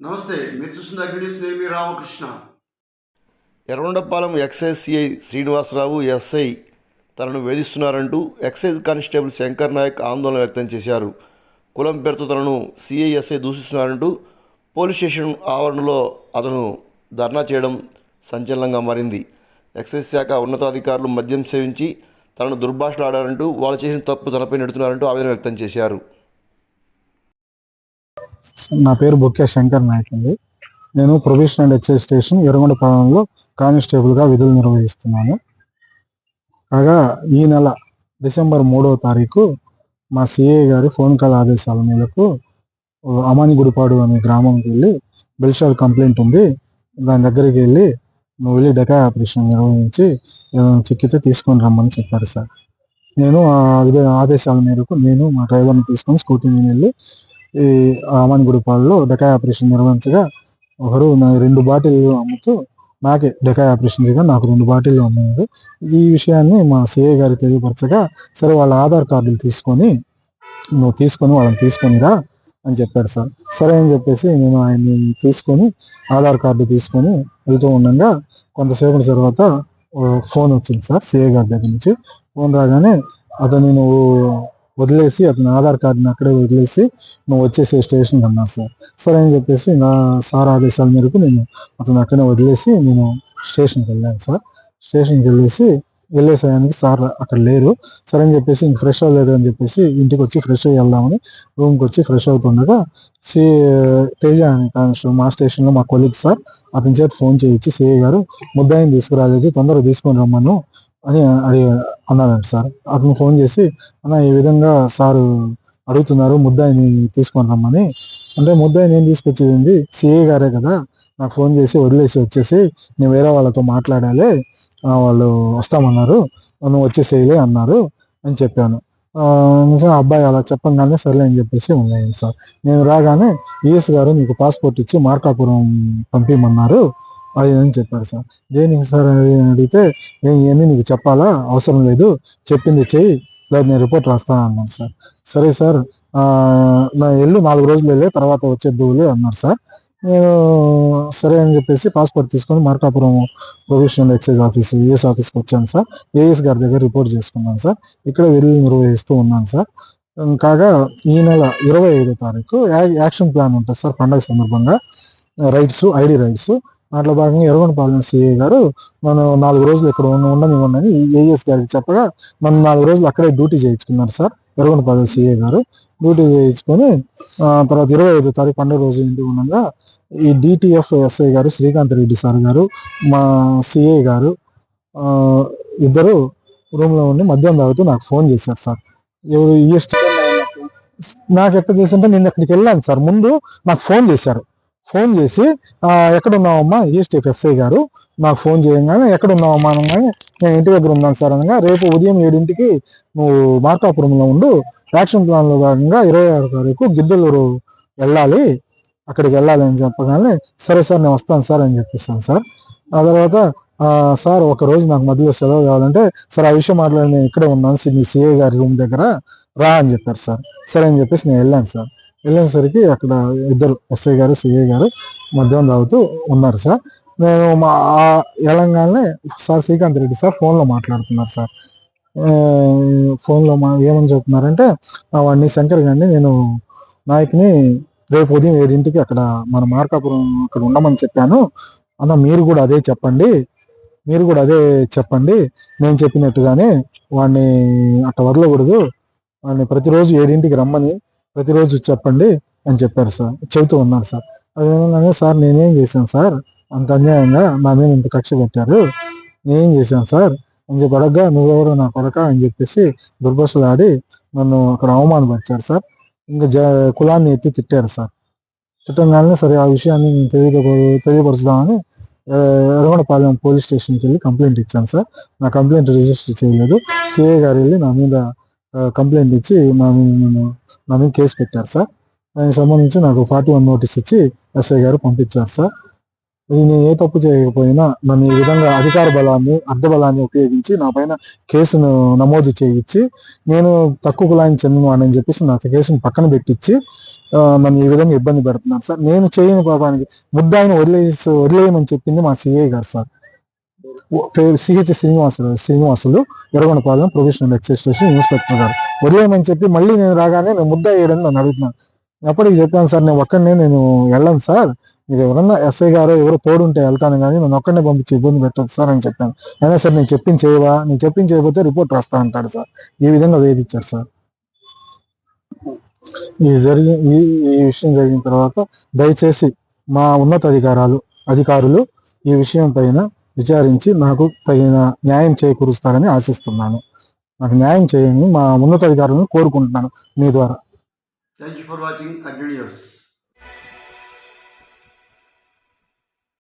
నమస్తే మీరు చూస్తున్న అగ్నిస్ నేను మీ Ramakrishna. Yerragondapalem excise CI Srinivasarao SI తనను వేధిస్తున్నారంటూ ఎక్సైజ్ కానిస్టేబుల్ శంకర్ నాయక్ ఆందోళన వ్యక్తం చేశారు. కులం పేరుతో తనను సిఐఎస్ఐ దూషిస్తున్నారంటూ పోలీస్ స్టేషన్ ఆవరణలో అతను ధర్నా చేయడం సంచలనంగా మారింది. ఎక్సైజ్ శాఖ ఉన్నతాధికారులు మద్యం సేవించి తనను దుర్భాషలాడారంటూ వాళ్ళు చేసిన తప్పు తనపై నెడుతున్నారంటూ ఆవేదన వ్యక్తం చేశారు. నా పేరు బొక్కే శంకర్ నాయక్ అండి. నేను ప్రొవిషనల్ ఎక్సైజ్ స్టేషన్ ఎర్రగొండపాలెంలో కానిస్టేబుల్గా విధులు నిర్వహిస్తున్నాను. కాగా ఈ నెల డిసెంబర్ మూడవ తారీఖు మా సిఏ గారి ఫోన్ కాల్ ఆదేశాల మేరకు అమానిగుడిపాడు అనే గ్రామంకి వెళ్ళి బెల్షాల్ కంప్లైంట్ ఉంది. దాని దగ్గరికి వెళ్ళి నువ్వు వెళ్ళి డెకా ఆపరేషన్ నిర్వహించి ఏదైనా చిక్కితే తీసుకొని రమ్మని చెప్పారు సార్. నేను ఆ విధ ఆదేశాల మేరకు నేను మా డ్రైవర్ని తీసుకొని స్కూటీ మీద వెళ్ళి ఈ అమానిగుడిపాడులో డెకాయ్ ఆపరేషన్ నిర్వహించగా ఒకరు రెండు బాటిల్ అమ్ముతూ నాకే డెకాయ్ ఆపరేషన్ చేయగా నాకు రెండు బాటిల్లు అమ్మారు. ఈ విషయాన్ని మా సిఐ గారు తెలియపరచగా సరే వాళ్ళ ఆధార్ కార్డులు తీసుకొని నువ్వు తీసుకొని వాళ్ళని తీసుకొనిరా అని చెప్పాడు సార్. సరే అని చెప్పేసి నేను ఆయన్ని తీసుకొని ఆధార్ కార్డు తీసుకొని వెళ్తూ ఉండగా కొంతసేపటి తర్వాత ఫోన్ వచ్చింది సార్ సిఐ గారి దగ్గర నుంచి. ఫోన్ రాగానే అతను నువ్వు వదిలేసి అతని ఆధార్ కార్డుని అక్కడే వదిలేసి నువ్వు వచ్చేసే స్టేషన్కి అన్నారు సార్. సరే అని చెప్పేసి నా సార్ ఆదేశాల మేరకు నేను అతను అక్కడే వదిలేసి నేను స్టేషన్కి వెళ్ళాను సార్. స్టేషన్కి వెళ్ళేసి వెళ్ళేసాయానికి సార్ అక్కడ లేరు. సరే అని చెప్పేసి ఇంక ఫ్రెష్ అవ్వలేదు అని చెప్పేసి ఇంటికి వచ్చి ఫ్రెష్ అయ్యి వెళ్దామని రూమ్కి వచ్చి ఫ్రెష్ అవుతుండగా సి తేజ కానీ కానిస్టేబుల్ మా స్టేషన్లో మా కొలీగ్ సార్ అతని చేతి ఫోన్ చేయించి సిఐ గారు ముద్దాయిని తీసుకురాలేదు తొందరగా తీసుకొని రమ్మను. అని అది అన్నాడంట సార్. అతను ఫోన్ చేసి అన్న ఈ విధంగా సారు అడుగుతున్నారు ముద్దాయిని తీసుకొని రమ్మని అంటే ముద్దాయిని ఏం తీసుకొచ్చేది సిఏ గారే కదా నాకు ఫోన్ చేసి వదిలేసి వచ్చేసి నేను వేరే వాళ్ళతో మాట్లాడాలి వాళ్ళు వస్తామన్నారు నువ్వు వచ్చేసేయలే అన్నారు అని చెప్పాను. నిజంగా అబ్బాయి అలా చెప్పంగానే సర్లే అని చెప్పేసి ఉన్నాయి సార్. నేను రాగానే ఈఎస్ గారు మీకు పాస్పోర్ట్ ఇచ్చి మార్కాపురం పంపించమన్నారు అది అని చెప్పారు సార్. దేనికి సార్ అని అడిగితే నేను ఇవన్నీ నీకు చెప్పాలా? అవసరం లేదు. చెప్పింది చెయ్యి. లేదు నేను రిపోర్ట్ రాస్తాను అన్నాను సార్. సరే సార్ నా ఎల్లు నాలుగు రోజులు వెళ్ళే తర్వాత వచ్చేద్దువులే అన్నారు సార్. నేను సరే అని చెప్పేసి పాస్పోర్ట్ తీసుకొని Markapuram provisional excise office AS ఆఫీస్కి వచ్చాను సార్. ఏఎస్ గారి దగ్గర రిపోర్ట్ చేసుకున్నాను సార్. ఇక్కడ వెళ్ళి నిర్వహిస్తూ ఉన్నాను సార్. కాగా ఈ నెల ఇరవై ఐదో తారీఖు యా- యాక్షన్ ప్లాన్ ఉంటుంది సార్. పండగ సందర్భంగా. Raids ID raids. దాంట్లో భాగంగా ఎర్రగొండపాలెం సిఐ గారు మనం నాలుగు రోజులు ఇక్కడ ఉండనివ్వండి ఏఎస్ గారికి చెప్పగా మనం నాలుగు రోజులు అక్కడే డ్యూటీ చేయించుకున్నారు సార్ ఎర్రగొండపాలెం సిఏ గారు. డ్యూటీ చేయించుకొని తర్వాత ఇరవై ఐదు తారీఖు పండుగ రోజు ఇంటి ఉండగా ఈ డిటిఎఫ్ ఎస్ఐ గారు శ్రీకాంత్ రెడ్డి సార్ గారు మా సిఐ గారు ఇద్దరు రూమ్లో ఉండి మధ్యాహ్నం తాగుతూ నాకు ఫోన్ చేశారు సార్. ఎవరు ఈఎస్టీ నాకు ఎక్కడ చేసింటే నేను అక్కడికి వెళ్ళాను సార్. ముందు నాకు ఫోన్ చేశారు. ఫోన్ చేసి ఎక్కడున్నావమ్మా? ఈఎస్టీ ఎస్ఐ గారు. నాకు ఫోన్ చేయగానే ఎక్కడున్నావమ్మా? అనగానే నేను ఇంటి దగ్గర ఉన్నాను సార్ అనగా రేపు ఉదయం ఏడింటికి నువ్వు మార్కాపురంలో ఉండు. యాక్షన్ ప్లాన్లో భాగంగా ఇరవై ఆరు తారీఖు గిద్దలూరు వెళ్ళాలి. అక్కడికి వెళ్ళాలి అని చెప్పగానే సరే సార్ నేను వస్తాను సార్ అని చెప్పేస్తాను సార్. ఆ తర్వాత సార్ ఒకరోజు నాకు మధ్యలో సెలవు కావాలంటే సార్ ఆ విషయం మాట్లాడి నేను ఇక్కడే ఉన్నాను. మీ సిఏ గారి రూమ్ దగ్గర రా అని చెప్పారు సార్. సరే అని చెప్పేసి నేను వెళ్ళాను సార్. వెళ్ళేసరికి అక్కడ ఇద్దరు ఎస్ఐ గారు సిఐ గారు మధ్యాహ్నం తాగుతూ ఉన్నారు సార్. నేను మా ఆ వెళ్ళంగానే సార్ శ్రీకాంత్ రెడ్డి సార్ ఫోన్లో మాట్లాడుతున్నారు సార్. ఫోన్లో మా ఏమని చెప్తున్నారంటే వాడిని శంకర్ గారిని నేను నాయక్ని రేపు ఉదయం ఏడింటికి అక్కడ మన మార్కాపురం అక్కడ ఉండమని చెప్పాను. అన్న మీరు కూడా అదే చెప్పండి. మీరు కూడా అదే చెప్పండి. నేను చెప్పినట్టుగానే వాడిని అట్ట వదలకూడదు. వాడిని ప్రతిరోజు ఏడింటికి రమ్మని ప్రతిరోజు చెప్పండి అని చెప్పారు సార్. చెబుతూ ఉన్నారు సార్. అది సార్ నేనేం చేశాను సార్? అంత అన్యాయంగా నా మీద ఇంత కక్ష పెట్టారు. నేనేం చేశాను సార్? అని చెప్పి అడగ్గా నువ్వెవరు? నా కొడక అని చెప్పేసి దుర్భాషలాడి నన్ను అక్కడ అవమానపరిచారు సార్. ఇంకా జ కులాన్ని ఎత్తి తిట్టారు సార్. తిట్టంగానే సరే ఆ విషయాన్ని నేను తెలియపరుచుదామని తెలియపరచుదామని ఎర్రగొండపాలెం పోలీస్ స్టేషన్కి వెళ్ళి కంప్లైంట్ ఇచ్చాను సార్. నా కంప్లైంట్ రిజిస్టర్ చేయలేదు. సిఐ గారు వెళ్ళి నా మీద కంప్లైంట్ ఇచ్చి నా నన్ను- నా మీద కేసు పెట్టారు సార్. దానికి సంబంధించి నాకు ఫార్టీ వన్ నోటీస్ ఇచ్చి ఎస్ఐ గారు పంపించారు సార్. ఇది నేను ఏ తప్పు చేయకపోయినా నన్ను ఈ విధంగా అధికార బలాన్ని అర్ధ బలాన్ని ఉపయోగించి నా పైన కేసును నమోదు చేయించి నేను తక్కువ కులానికి చెందినవాడని చెప్పేసి నా కేసును పక్కన పెట్టించి నన్ను ఈ విధంగా ఇబ్బంది పెడుతున్నారు సార్. నేను చేయని పాపానికి ముద్దాయిని వదిలేసి వదిలేయమని చెప్పింది మా సిఐ గారు సార్. పేరు CH Srinivasulu Srinivasulu Yerragondapalem professional excise station inspector గారు. వదిలేయమని చెప్పి మళ్ళీ నేను రాగానే నేను ముద్ద వేయడం నన్ను అడుగుతున్నాను అప్పటికి చెప్పాను సార్ నేను ఒక్కడనే నేను వెళ్ళను సార్. మీరు ఎవరన్నా ఎస్ఐ గారు ఎవరో తోడుంటే వెళ్తాను కానీ నేను ఒక్కడనే పంపించి ఇబ్బంది పెట్టదు సార్ అని చెప్పాను. అయినా సార్ నేను చెప్పింది చేయవా? నేను చెప్పింది చేయకపోతే రిపోర్ట్ రాస్తా అంటాడు సార్. ఈ విధంగా వేధించారు సార్. ఈ జరిగి ఈ ఈ విషయం జరిగిన తర్వాత దయచేసి మా ఉన్నత అధికారాలు అధికారులు ఈ విషయం పైన విచారించి నాకు తగిన న్యాయం చేకూరుస్తారని ఆశిస్తున్నాను. నాకు న్యాయం చేయండి మా ఉన్నతాధికారులను కోరుకుంటున్నాను మీ ద్వారా. Thank you for watching Agni news